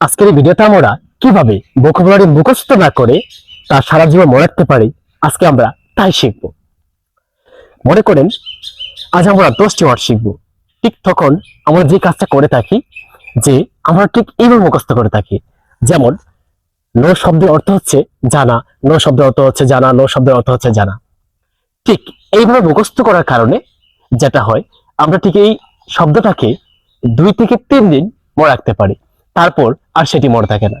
আজকের ভিডিওতে আমরা কীভাবে ভোকাবুলারি মুখস্থ না করে তা সারা জীবন মনে রাখতে পারি, আজকে আমরা তাই শিখব। মনে করেন, আজ আমরা দশটি ওয়ার্ড শিখব। ঠিক তখন আমরা যে কাজটা করে থাকি, যে আমরা ঠিক এইভাবে মুখস্থ করে থাকি। যেমন, নো শব্দের অর্থ হচ্ছে জানা, নো শব্দের অর্থ হচ্ছে জানা, নো শব্দের অর্থ হচ্ছে জানা। ঠিক এইভাবে মুখস্থ করার কারণে যেটা হয়, আমরা ঠিক এই শব্দটাকে দুই থেকে তিন দিন মনে রাখতে পারি। তারপর আর সেটি মনে থাকে না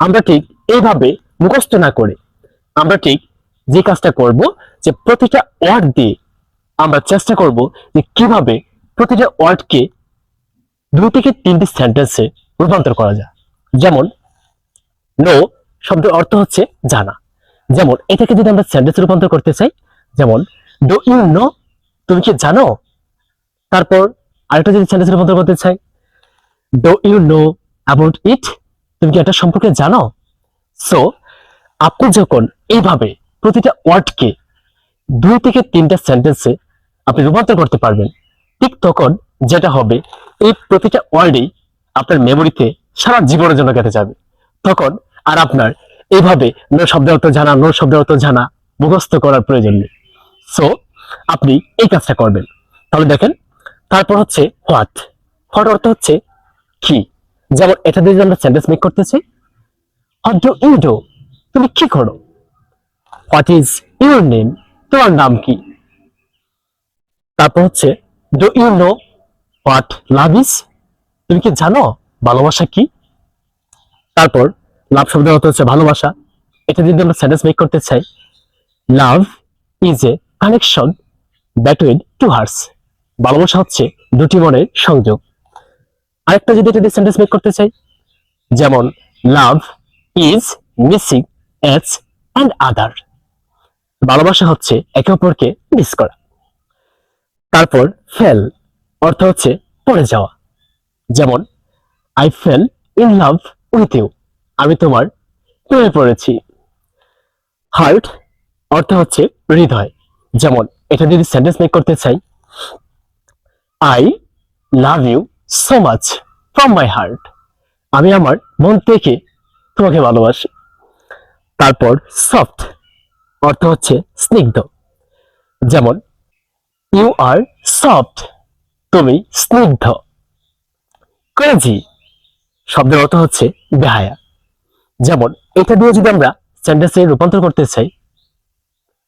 আমরা ঠিক এইভাবে মুখস্থ না করে আমরা ঠিক যে কাজটা করব যে প্রতিটা ওয়ার্ড দিয়ে আমরা চেষ্টা করব যে কীভাবে প্রতিটা ওয়ার্ডকে দুই থেকে তিনটি সেন্টেন্সে রূপান্তর করা যায়। যেমন নো শব্দের অর্থ হচ্ছে জানা। যেমন, এটাকে যদি আমরা সেন্টেন্সে রূপান্তর করতে চাই, যেমন ডো ইউ নো তুমি কি জানো? তারপর আরেকটা যদি সেন্টেন্সে রূপান্তর করতে চাই do you know about it তুমি কি এটা সম্পর্কে জানো? সো আপনি যখন এইভাবে প্রতিটা ওয়ার্ডকে দুই থেকে তিনটা সেন্টেন্সে আপনি রূপান্তর করতে পারবেন, ঠিক তখন যেটা হবে, এই প্রতিটা ওয়ার্ডই আপনার মেমোরিতে সারা জীবনের জন্য কেটে যাবে। তখন আর আপনার এইভাবে নো শব্দের অর্থ জানা নো শব্দের অর্থ জানা মুখস্থ করার প্রয়োজন নেই। সো আপনি এই কাজটা করবেন। তাহলে দেখেন, তারপর হচ্ছে হোয়াট হোয়াট অর্থ হচ্ছে কি? যেমন এটা দিয়ে আমরা সেন্টেন্স মেক করতেছি হোয়াট ডু ইউ ডু তুমি কি করো? হোয়াট ইজ ইউর নেম তোমার নাম কি? তারপর হচ্ছে do you know what love is তুমি কি জানো ভালোবাসা কি? তারপর লাভ শব্দের অর্থ হচ্ছে ভালোবাসা। এটা যদি আমরা সেন্টেন্স মেক করতে চাই love is a connection between two hearts ভালোবাসা হচ্ছে দুটি মনের সংযোগ। আরেকটা যদি এটা সেন্টেন্স মেক করতে চাই, যেমন love is missing each and other ভালোবাসা হচ্ছে একে অপরকে মিস করা। তারপর ফেল অর্থ হচ্ছে পড়ে যাওয়া। যেমন I fell in love with you আমি তোমার প্রেমে পড়েছি। হার্ট অর্থ হচ্ছে হৃদয়। যেমন, এটা যদি সেন্টেন্স মেক করতে চাই I love you so much from my heart আমি আমার মন থেকে তোমাকে ভালোবাসি। তারপর সফট অর্থ হচ্ছে স্নিগ্ধ। যেমন ইউ আর সফট তুমি স্নিগ্ধ। ক্রেজি শব্দের অর্থ হচ্ছে বেহায়া। যেমন, এটা দিয়ে যদি আমরা সেন্টেন্সে রূপান্তর করতে চাই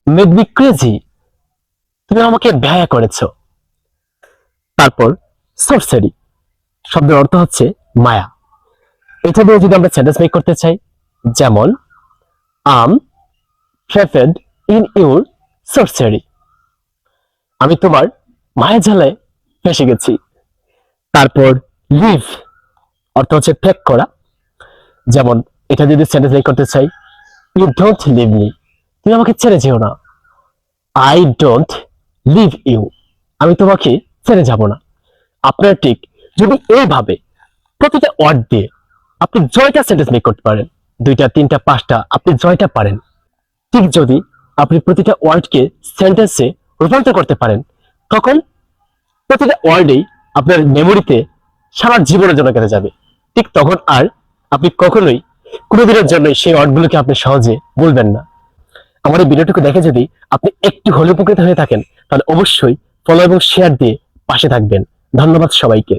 মেড মি ক্রেজি তুমি আমাকে বেহায়া করেছ। তারপর সরসারি শব্দের অর্থ হচ্ছে মায়া। এটা দিয়ে যদি আমরা সেন্টেন্স মেক করতে চাই, যেমন, আম ট্রেফেড ইন ইউর সরসারি আমি তোমার মায়া জ্বালায় ফেসে গেছি। তারপর লিভ অর্থ হচ্ছে ত্যাগ করা। যেমন, এটা যদি সেন্টেন্স মেক করতে চাই ইউ ডোন্ট লিভ মি তুমি আমাকে ছেড়ে যেও না। আই ডোন্ট লিভ ইউ আমি তোমাকে ছেড়ে যাব না। আপনার ঠিক যদি এইভাবে প্রতিটা ওয়ার্ড দিয়ে আপনি জয়টা সেন্টেন্স মেক করতে পারেন, দুইটা, তিনটা, পাঁচটা, আপনি জয়টা পারেন। ঠিক যদি আপনি প্রতিটা ওয়ার্ডকে সেন্টেন্সে রূপান্তর করতে পারেন, তখন প্রতিটা ওয়ার্ডেই আপনার মেমোরিতে সারা জীবনের জন্য কেটে যাবে। ঠিক তখন আর আপনি কখনোই কোনোদিনের জন্য সেই ওয়ার্ডগুলোকে আপনি সহজে বলবেন না। আমার এই ভিডিওটুকু দেখে যদি আপনি একটু হলে উপকৃত হয়ে থাকেন, তাহলে অবশ্যই ফলো এবং শেয়ার দিয়ে পাশে থাকবেন। ধন্যবাদ সবাইকে।